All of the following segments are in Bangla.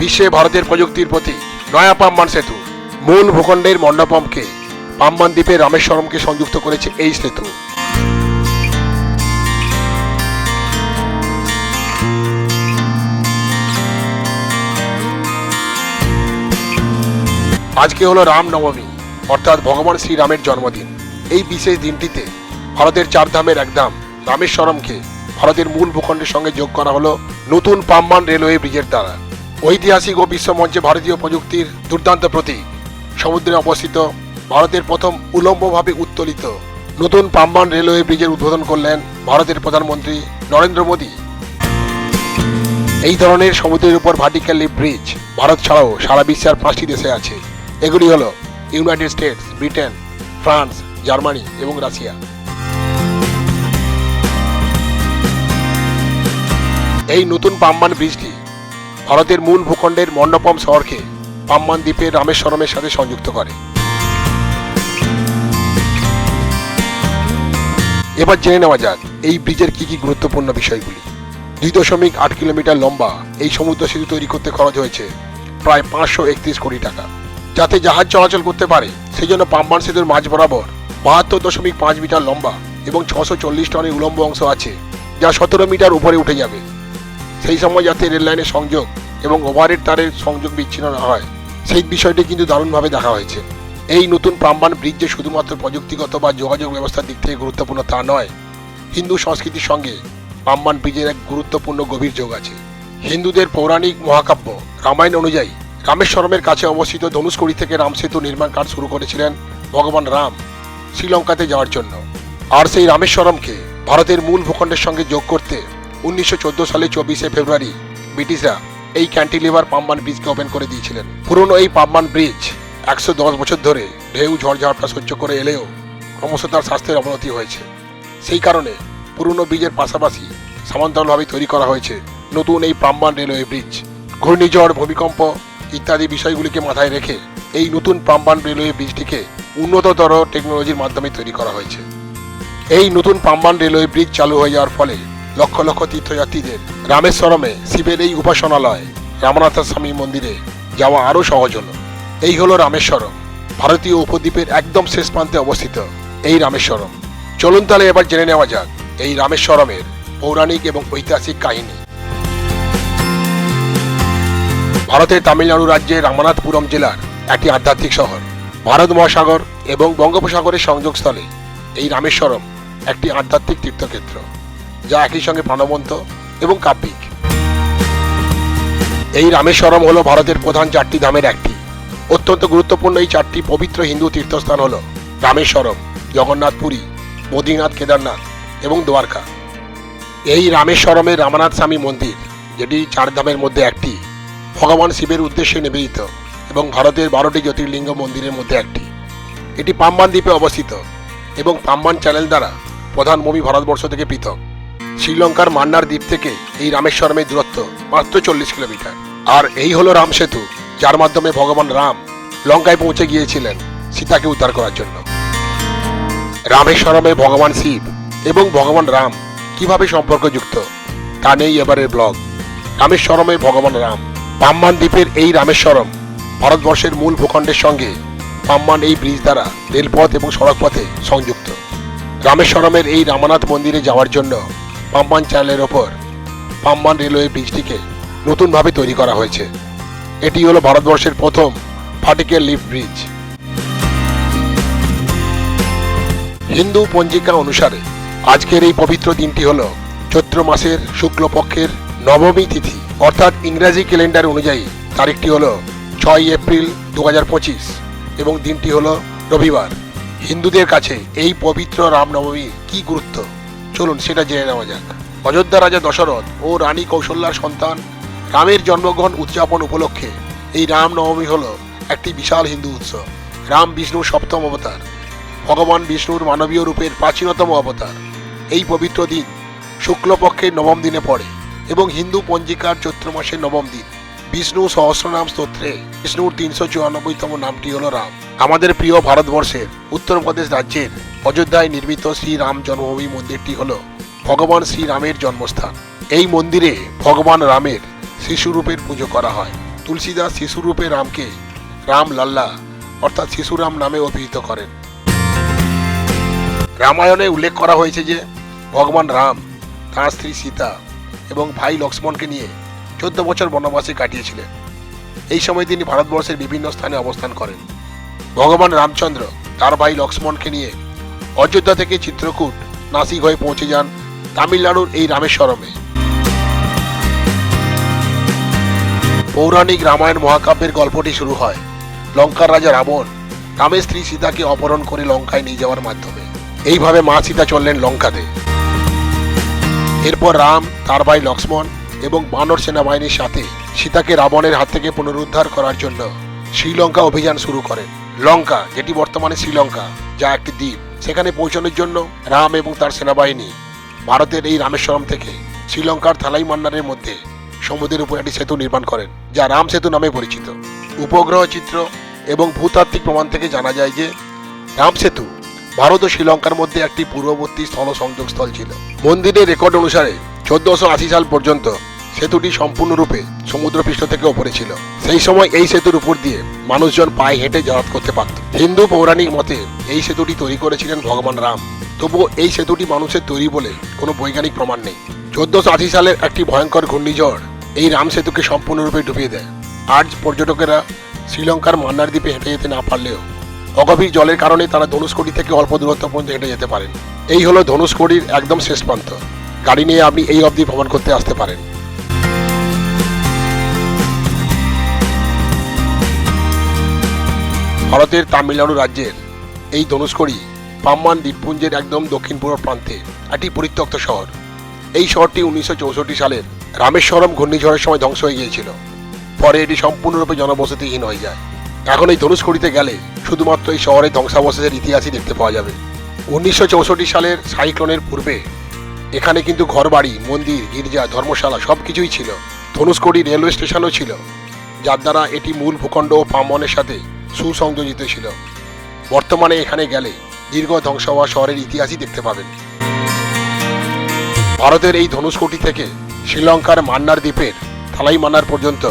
বিশ্বে ভারতের প্রযুক্তির প্রতি নয়া পাম্বান সেতু, মূল ভূখণ্ডের মণ্ডপমকে পাম্বান দ্বীপে রামেশ্বরমকে সংযুক্ত করেছে এই সেতু। আজকে হলো রামনবমী, অর্থাৎ ভগবান শ্রীরামের জন্মদিন। এই বিশেষ দিনটিতে ভারতের চার ধামের এক ধাম, রামেশ্বরমকে ভারতের মূল ভূখণ্ডের সঙ্গে যোগ করা হলো নতুন পাম্বান রেলওয়ে ব্রিজের দ্বারা। ঐতিহাসিক ও বিশ্বমঞ্চে ভারতীয় প্রযুক্তির দুর্দান্ত প্রতীক সমুদ্রে অবস্থিত ভারতের প্রথম উলম্বভাবে উত্তোলিত নতুন পাম্বান রেলওয়ে ব্রিজের উদ্বোধন করলেন ভারতের প্রধানমন্ত্রী নরেন্দ্র মোদী। এই ধরনের সমুদ্রের উপর ভার্টিক্যাল লিফ ব্রিজ ভারত ছাড়াও সারা বিশ্বের পাঁচটি দেশে আছে। এগুলি হল United States Britain France Germany এবং রাশিয়া এই নতুন পাম্বান ব্রিজটি ভারতের মূল ভূখণ্ডের মণ্ডপম শহরকে পাম্বান দ্বীপের রামেশ্বরমের সাথে সংযুক্ত করে। এবার জেনে নেওয়া যাক, এই ব্রিজের কি কি গুরুত্বপূর্ণ বিষয়গুলি? দুই দশমিক আট কিলোমিটার লম্বা এই সমুদ্র সেতু তৈরি করতে খরচ হয়েছে প্রায় পাঁচশো একত্রিশ কোটি টাকা। যাতে জাহাজ চলাচল করতে পারে সেই জন্য পাম্বান সেতুর মাঝ বরাবর বাহাত্তর দশমিক পাঁচ মিটার লম্বা এবং ছশো চল্লিশ টনের উলম্ব অংশ আছে, যা সতেরো মিটার উপরে উঠে যাবে। সেই সময় যাতে রেল লাইনের সংযোগ এবং ওভারের তারের সংযোগ বিচ্ছিন্ন না হয়, সেই বিষয়টি কিন্তু দারুণভাবে দেখা হয়েছে। এই নতুন প্রাম্বান ব্রিজ শুধুমাত্র প্রযুক্তিগত বা যোগাযোগ ব্যবস্থার দিক থেকে গুরুত্বপূর্ণ তা নয়, হিন্দু সংস্কৃতির সঙ্গে পাম্বান ব্রিজের এক গুরুত্বপূর্ণ গভীর যোগ আছে। হিন্দুদের পৌরাণিক মহাকাব্য রামায়ণ অনুযায়ী রামেশ্বরমের কাছে অবস্থিত ধনুষ্কড়ি থেকে রাম সেতু নির্মাণ কাজ শুরু করেছিলেন ভগবান রাম শ্রীলঙ্কাতে যাওয়ার জন্য। আর সেই রামেশ্বরমকে ভারতের মূল ভূখণ্ডের সঙ্গে যোগ করতে উনিশশো চোদ্দ সালে চব্বিশে ফেব্রুয়ারি ব্রিটিশরা এই ক্যান্টিলিভার পাম্বান ব্রিজকে ওপেন করে দিয়েছিলেন। পুরনো এই পাম্বান ব্রিজ একশো দশ বছর ধরে ঢেউ ঝড়ঝাপটা সহ্য করে এলেও ক্রমশ তার স্বাস্থ্যের অবনতি হয়েছে। সেই কারণে পুরনো ব্রিজের পাশাপাশি সমান্তরালভাবে তৈরি করা হয়েছে নতুন এই পাম্বান রেলওয়ে ব্রিজ। ঘূর্ণিঝড়, ভূমিকম্প ইত্যাদি বিষয়গুলিকে মাথায় রেখে এই নতুন পাম্বান রেলওয়ে ব্রিজটিকে উন্নততর টেকনোলজির মাধ্যমে তৈরি করা হয়েছে। এই নতুন পাম্বান রেলওয়ে ব্রিজ চালু হয়ে যাওয়ার ফলে লক্ষ লক্ষ তীর্থযাত্রীদের রামেশ্বরমে শিবের এই উপাসনালয়, রামনাথ স্বামী মন্দিরে যাওয়া আরও সহজ হলো। এই হলো রামেশ্বরম, ভারতীয় উপদ্বীপের একদম শেষ প্রান্তে অবস্থিত এই রামেশ্বরম। চলুন তাহলে এবার জেনে নেওয়া যাক এই রামেশ্বরমের পৌরাণিক এবং ঐতিহাসিক কাহিনী। ভারতের তামিলনাড়ু রাজ্যের রামনাথপুরম জেলার একটি আধ্যাত্মিক শহর, ভারত মহাসাগর এবং বঙ্গোপসাগরের সংযোগস্থলে এই রামেশ্বরম একটি আধ্যাত্মিক তীর্থক্ষেত্র। যা একই সঙ্গে প্রাণবন্ত এবং কাব্যিক। এই রামেশ্বরম হলো ভারতের প্রধান চারটি ধামের একটি। অত্যন্ত গুরুত্বপূর্ণ এই চারটি পবিত্র হিন্দু তীর্থস্থান হল রামেশ্বরম জগন্নাথ পুরী বদ্রীনাথ কেদারনাথ এবং দ্বারকা। এই রামেশ্বরমের রামনাথ স্বামী মন্দির, যেটি চার ধামের মধ্যে একটি, ভগবান শিবের উদ্দেশ্যে নিবেদিত এবং ভারতের বারোটি জ্যোতির্লিঙ্গ মন্দিরের মধ্যে একটি। এটি পাম্বান দ্বীপে অবস্থিত এবং পাম্বান চ্যানেল দ্বারা প্রধান ভূমি ভারতবর্ষ থেকে পৃথক। শ্রীলঙ্কার মান্নার দ্বীপ থেকে এই রামেশ্বরমের দূরত্ব মাত্র চল্লিশ কিলোমিটার। আর এই হলো রাম সেতু, যার মাধ্যমে ভগবান রাম লঙ্কায় পৌঁছে গিয়েছিলেন সীতাকে উদ্ধার করার জন্য। রামেশ্বরমে ভগবান শিব এবং ভগবান রাম কীভাবে সম্পর্কযুক্ত, তা নেই এবারের ব্লগ। রামেশ্বরমে ভগবান রাম পাম্বান দ্বীপের এই রামেশ্বরম ভারতবর্ষের মূল ভূখণ্ডের সঙ্গে পাম্বান এই ব্রিজ দ্বারা রেলপথ এবং সড়কপথে সংযুক্ত। রামেশ্বরমের এই রামনাথ মন্দিরে যাওয়ার জন্য পাম্বান চ্যানেলের ওপর পাম্বান রেলওয়ে ব্রিজটিকে নতুনভাবে তৈরি করা হয়েছে। এটি হলো ভারতবর্ষের প্রথম ভার্টিক্যাল লিফট ব্রিজ। হিন্দু পঞ্জিকা অনুসারে আজকের এই পবিত্র দিনটি হল চৈত্র মাসের শুক্লপক্ষের নবমী তিথি। অর্থাৎ ইংরাজি ক্যালেন্ডার অনুযায়ী তারিখটি হল ছয় এপ্রিল দু হাজার পঁচিশ এবং দিনটি হল রবিবার। হিন্দুদের কাছে এই পবিত্র রামনবমীর কি গুরুত্ব? চলুন সেটা জেনে নেওয়া যাক। অযোধ্যা রাজা দশরথ ও রানী কৌশল্যার সন্তান রামের জন্মগ্রহণ উদযাপন উপলক্ষে এই রামনবমী হল একটি বিশাল হিন্দু উৎসব। রাম বিষ্ণুর সপ্তম অবতার, ভগবান বিষ্ণুর মানবীয় রূপের প্রাচীনতম অবতার। এই পবিত্র দিন শুক্লপক্ষের নবম দিনে পড়ে এবং হিন্দু পঞ্জিকার চৈত্র মাসের নবম দিন। বিষ্ণু সহস্রনাম স্তোত্রে বিষ্ণুর তিনশো চুরানব্বইতম নামটি হল রাম। আমাদের প্রিয় ভারতবর্ষের উত্তরপ্রদেশ রাজ্যের অযোধ্যায় নির্মিত শ্রীরাম জন্মভূমি মন্দিরটি হল ভগবান শ্রীরামের জন্মস্থান। এই মন্দিরে ভগবান রামের শিশুরূপের পুজো করা হয়। তুলসীদাস শিশুরূপে রামকে রাম লাল্লা অর্থাৎ শিশুরাম নামে অভিহিত করেন। রামায়ণে উল্লেখ করা হয়েছে যে, ভগবান রাম তাঁর স্ত্রী সীতা এবং ভাই লক্ষ্মণকে নিয়ে চোদ্দ বছর বনবাসে কাটিয়েছিলেন। এই সময় তিনি ভারতবর্ষের বিভিন্ন স্থানে অবস্থান করেন। ভগবান রামচন্দ্র তার ভাই লক্ষ্মণকে নিয়ে অযোধ্যা থেকে চিত্রকূট, নাসিক হয়ে পৌঁছে যান তামিলনাড়ুর এই রামেশ্বরমে। পৌরাণিক রামায়ণ মহাকাব্যের গল্পটি শুরু হয় লঙ্কার রাজা রাবণ। রামের স্ত্রী সীতাকে অপহরণ করে লঙ্কায় নিয়ে যাওয়ার মাধ্যমে। এইভাবে মা সীতা চললেন লঙ্কাতে। এরপর রাম, তার ভাই লক্ষ্মণ এবং বানর সেনাবাহিনীর সাথে সীতাকে রাবণের হাত থেকে পুনরুদ্ধার করার জন্য শ্রীলঙ্কা অভিযান শুরু করেন। লঙ্কা, যেটি বর্তমানে শ্রীলঙ্কা, যা একটি দ্বীপ। সেখানে পৌঁছানোর জন্য রাম এবং তার সেনাবাহিনী ভারতের এই রামেশ্বরম থেকে শ্রীলঙ্কার থালাই মান্নারের মধ্যে সমুদ্রের উপর একটি সেতু নির্মাণ করেন, যা রাম সেতু নামে পরিচিত। উপগ্রহ চিত্র এবং ভূতাত্ত্বিক প্রমাণ থেকে জানা যায় যে রাম সেতু ভারত ও শ্রীলঙ্কার মধ্যে একটি পূর্ববর্তী স্থল সংযোগ স্থল ছিল। মন্দিরের রেকর্ড অনুসারে চোদ্দশো আশি সাল পর্যন্ত সেতুটি সম্পূর্ণরূপে সমুদ্রপৃষ্ঠ থেকে ওপরে ছিল। সেই সময় এই সেতুর উপর দিয়ে মানুষজন পায়ে হেঁটে যাতায়াত করতে পারত। হিন্দু পৌরাণিক মতে এই সেতুটি তৈরি করেছিলেন ভগবান রাম। তবুও এই সেতুটি মানুষের তৈরি বলে কোনো বৈজ্ঞানিক প্রমাণ নেই। চোদ্দশো আশি সালের একটি ভয়ঙ্কর ঘূর্ণিঝড় এই রাম সেতুকে সম্পূর্ণরূপে ডুবিয়ে দেয়। আজ পর্যটকেরা শ্রীলঙ্কার মান্নার দ্বীপে হেঁটে যেতে না পারলেও অগভীর জলের কারণে তারা ধনুষ্কড়ি থেকে অল্প দূরত্ব পর্যন্ত হেঁটে যেতে পারেন। এই হলো ধনুষ্কড়ির একদম শেষ প্রান্ত। গাড়ি নিয়ে আপনি এই অবধি ভ্রমণ করতে আসতে পারেন। ভারতের তামিলনাড়ু রাজ্যের এই ধনুষ্কড়ি পাম্মান দ্বীপপুঞ্জের একদম দক্ষিণ পূর্ব প্রান্তে একটি পরিত্যক্ত শহর। এই শহরটি উনিশশো চৌষট্টি সালের রামেশ্বরম ঘূর্ণিঝড়ের সময় ধ্বংস হয়ে গিয়েছিল। পরে এটি সম্পূর্ণরূপে জনবসতিহীন হয়ে যায়। এখন এই ধনুষ্কড়িতে গেলে শুধুমাত্র এই শহরের ধ্বংসাবশেষের ইতিহাসই দেখতে পাওয়া যাবে। উনিশশো চৌষট্টি সালের সাইক্লোনের পূর্বে এখানে কিন্তু ঘরবাড়ি, মন্দির, গির্জা, ধর্মশালা সব কিছুই ছিল। ধনুষ্কড়ি রেলওয়ে স্টেশনও ছিল, যার দ্বারা এটি মূল ভূখণ্ড ও পামনের সাথে সুসংযোজিত ছিল। বর্তমানে এখানে গেলে দীর্ঘ ধ্বংস হওয়া শহরের ইতিহাসই দেখতে পাবেন। ভারতের এই ধনুষ্কোটি থেকে শ্রীলঙ্কার মান্নার দ্বীপের থালাই মান্নার পর্যন্ত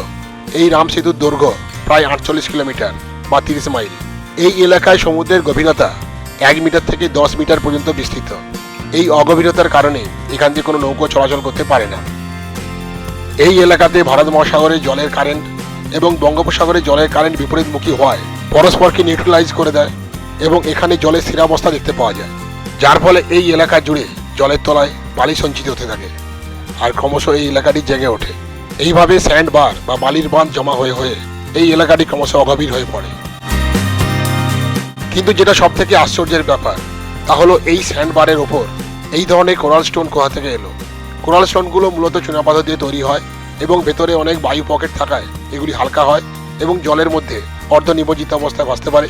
এই রাম সেতুর দৈর্ঘ্য প্রায় আটচল্লিশ কিলোমিটার বা তিরিশ মাইল। এই এলাকায় সমুদ্রের গভীরতা এক মিটার থেকে দশ মিটার পর্যন্ত বিস্তৃত। এই অগভীরতার কারণে এখান দিয়ে কোনো নৌকো চলাচল করতে পারে না। এই এলাকাতে ভারত মহাসাগরের জলের কারেন্ট এবং বঙ্গোপসাগরে জলের কারেন্ট বিপরীতমুখী হওয়ায় পরস্পরকে নিউট্রালাইজ করে দেয় এবং এখানে জলের স্থিরাবস্থা দেখতে পাওয়া যায়। যার ফলে এই এলাকা জুড়ে জলের তলায় বালি সঞ্চিত হতে থাকে আর ক্রমশ এই এলাকাটি জেগে ওঠে। এইভাবে স্যান্ড বার বা বালির বাঁধ জমা হয়ে হয়ে এই এলাকাটি ক্রমশ অগভীর হয়ে পড়ে। কিন্তু যেটা সব থেকে আশ্চর্যের ব্যাপার, তা হলো এই স্যান্ড বারের ওপর এই ধরনের কোরাল স্টোন কোথা থেকে এলো? কোরাল স্টোনগুলো মূলত চুনাপাথর দিয়ে তৈরি হয় এবং ভেতরে অনেক বায়ু পকেট থাকায় এগুলি হালকা হয় এবং জলের মধ্যে অর্ধ নিমজ্জিত অবস্থায় ভাসতে পারে।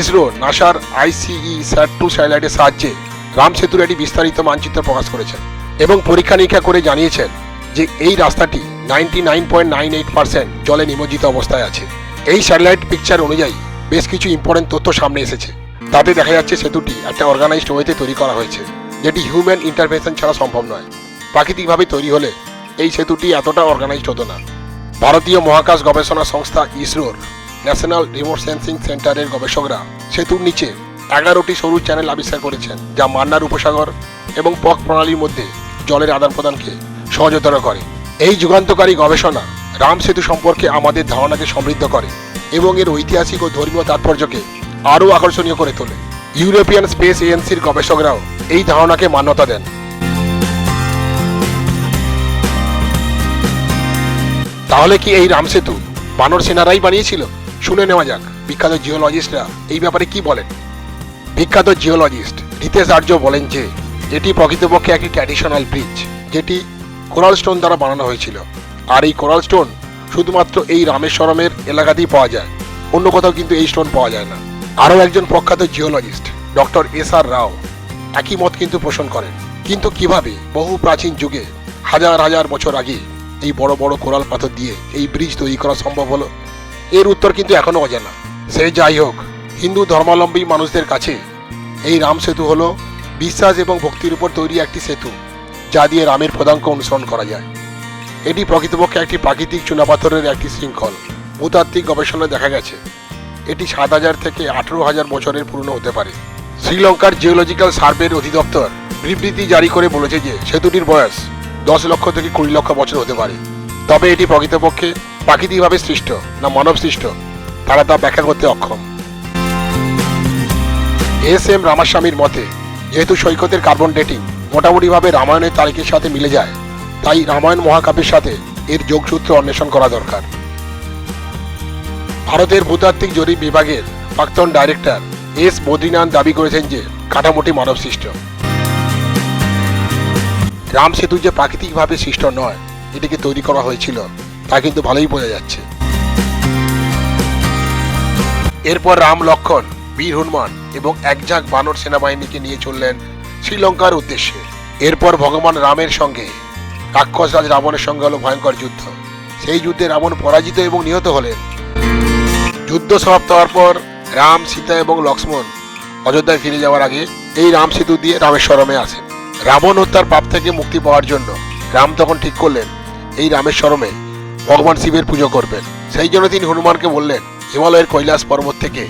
ইসরো, নাসার আইসিই স্যাট টু স্যাটেলাইটের সাহায্যে রাম সেতুর একটি বিস্তারিত মানচিত্র প্রকাশ করেছেন এবং পরীক্ষা নিরীক্ষা করে জানিয়েছেন যে এই রাস্তাটি ninety nine point nine eight percent জলে নিমজ্জিত অবস্থায় আছে। এই স্যাটেলাইট পিকচার অনুযায়ী বেশ কিছু ইম্পর্টেন্ট তথ্য সামনে এসেছে। তাতে দেখা যাচ্ছে সেতুটি একটা অর্গানাইজড ওয়েতে তৈরি করা হয়েছে, যেটি হিউম্যান ইন্টারভেনশন ছাড়া সম্ভব নয়। প্রাকৃতিকভাবে তৈরি হলে এই সেতুটি এতটা অর্গানাইজড হতো না। ভারতীয় মহাকাশ গবেষণা সংস্থা ইসরোর ন্যাশনাল রিমোট সেন্সিং সেন্টারের গবেষকরা সেতুর নিচে এগারোটি সরু চ্যানেল আবিষ্কার করেছেন, যা মান্নার উপসাগর এবং পক প্রণালীর মধ্যে জলের আদান প্রদানকে সহজতর করে। এই যুগান্তকারী গবেষণা রাম সেতু সম্পর্কে আমাদের ধারণাকে সমৃদ্ধ করে এবং এর ঐতিহাসিক ও ধর্মীয় তাৎপর্যকে আরও আকর্ষণীয় করে তোলে। ইউরোপিয়ান স্পেস এজেন্সির গবেষকরাও এই ধারণাকে মান্যতা দেন। তাহলে কি এই রাম সেতু বানর সেনারাই বানিয়েছিল? শুনে নেওয়া যাক, বিখ্যাত জিওলজিস্টরা এই ব্যাপারে কি বলেন? বিখ্যাত জিওলজিস্ট রিতেশ আর্য বলেন যে, এটি প্রকৃতপক্ষে একটি ট্র্যাডিশনাল ব্রিজ, যেটি কোরাল স্টোন দ্বারা বানানো হয়েছিল। আর এই কোরাল স্টোন শুধুমাত্র এই রামেশ্বরমের এলাকাতেই পাওয়া যায়, অন্য কোথাও কিন্তু এই স্টোন পাওয়া যায় না। আরও একজন প্রখ্যাত geologist, doctor S R Rao, একই মত কিন্তু পোষণ করেন। কিন্তু কীভাবে বহু প্রাচীন যুগে হাজার হাজার বছর আগে এই বড় বড় কোরাল পাথর দিয়ে এই ব্রিজ তৈরি করা সম্ভব হলো। এর উত্তর কিন্তু এখনও অজানা। সে যাই হোক, হিন্দু ধর্মাবলম্বী মানুষদের কাছে এই রাম সেতু হলো বিশ্বাস এবং ভক্তির উপর তৈরি একটি সেতু, যা দিয়ে রামের পদাঙ্ক অনুসরণ করা যায়। এটি প্রকৃতপক্ষে একটি প্রাকৃতিক চুনাপাথরের একটি শৃঙ্খল, ভূতাত্ত্বিক গবেষণায় দেখা গেছে। এটি সাত হাজার থেকে আঠেরো হাজার বছরের পুরনো হতে পারে। শ্রীলঙ্কার জিওলজিক্যাল সার্ভের অধিদপ্তর বিবৃতি জারি করে বলেছে যে, সেতুটির বয়স দশ লক্ষ থেকে কুড়ি লক্ষ বছর হতে পারে। তবে এটি প্রকৃতপক্ষে প্রাকৃতিকভাবে সৃষ্ট না মানব সৃষ্ট, তারা তা ব্যাখ্যা করতে অক্ষম। এস এম রামাস্বামীর মতে, যেহেতু সৈকতের কার্বন ডেটিং মোটামুটিভাবে রামায়ণের তারিখের সাথে মিলে যায়, তাই রামায়ণ মহাকাব্যের সাথে এর যোগসূত্র অন্বেষণ করা দরকার। ভারতের ভূতাত্ত্বিক জরিপ বিভাগের প্রাক্তন ডাইরেক্টর এস বদ্রীনাথ দাবি করেছেন যে, কাঠামোটি মানব সৃষ্ট রাম সেতু যে প্রাকৃতিকভাবে সৃষ্ট নয়, এটিকে তৈরি করা হয়েছিল, তা কিন্তু ভালোই বোঝা যাচ্ছে। এরপর রাম লক্ষণ, বীর হনুমান এবং একঝাঁক বানর সেনাবাহিনীকে নিয়ে চললেন শ্রীলঙ্কার উদ্দেশ্যে। এরপর ভগবান রামের সঙ্গে রাক্ষসরাজ রাবণের সঙ্গে হলো ভয়ঙ্কর যুদ্ধ। সেই যুদ্ধে রাবণ পরাজিত এবং নিহত হলেন। যুদ্ধ সমাপ্ত হওয়ার পর রাম, সীতা এবং লক্ষ্মণ অযোধ্যায় ফিরে যাওয়ার আগে এই রাম সেতু দিয়ে রামেশ্বরমে আসেন। রাবণ হত্যার পাপ থেকে মুক্তি পাওয়ার জন্য রাম তখন ঠিক করলেন, এই রামেশ্বরমে ভগবান শিবের পুজো করবেন। সেই জন্য তিনি হনুমানকে বললেন, হিমালয়ের কৈলাস পর্বত থেকে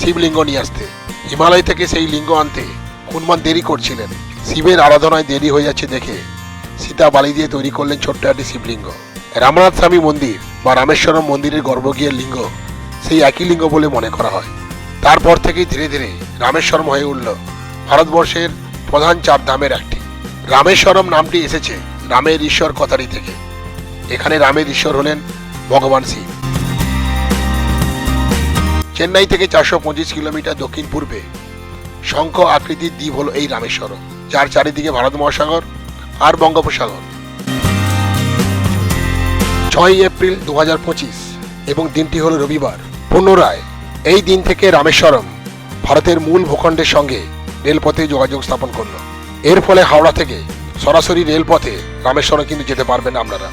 শিবলিঙ্গ নিয়ে আসতে। হিমালয় থেকে সেই লিঙ্গ আনতে হনুমান দেরি করছিলেন। শিবের আরাধনায় দেরি হয়ে যাচ্ছে দেখে সীতা বালি দিয়ে তৈরি করলেন ছোট্ট একটি শিবলিঙ্গ। রামনাথ স্বামী মন্দির বা রামেশ্বরম মন্দিরের গর্ভগৃহের লিঙ্গ সেই একই লিঙ্গ বলে মনে করা হয়। তারপর থেকেই ধীরে ধীরে রামেশ্বরম হয়ে উঠল। ভারতবর্ষের প্রধান চার ধামের একটি রামেশ্বরম নামটি এসেছে রামের ঈশ্বর কথারি থেকে। এখানে রামের ঈশ্বর হলেন ভগবান শিব। চেন্নাই থেকে চারশো পঁচিশ কিলোমিটার দক্ষিণ পূর্বে শঙ্খ আকৃতির দ্বীপ হল এই রামেশ্বরম, যার চারিদিকে ভারত মহাসাগর আর বঙ্গোপসাগর। ছয় এপ্রিল দু এবং দিনটি হল রবিবার। পুনরায় এই দিন থেকে রামেশ্বরম ভারতের মূল ভূখণ্ডের সঙ্গে রেলপথে যোগাযোগ স্থাপন করল। এর ফলে হাওড়া থেকে সরাসরি রেলপথে রামেশ্বরে কিন্তু যেতে পারবেন আপনারা।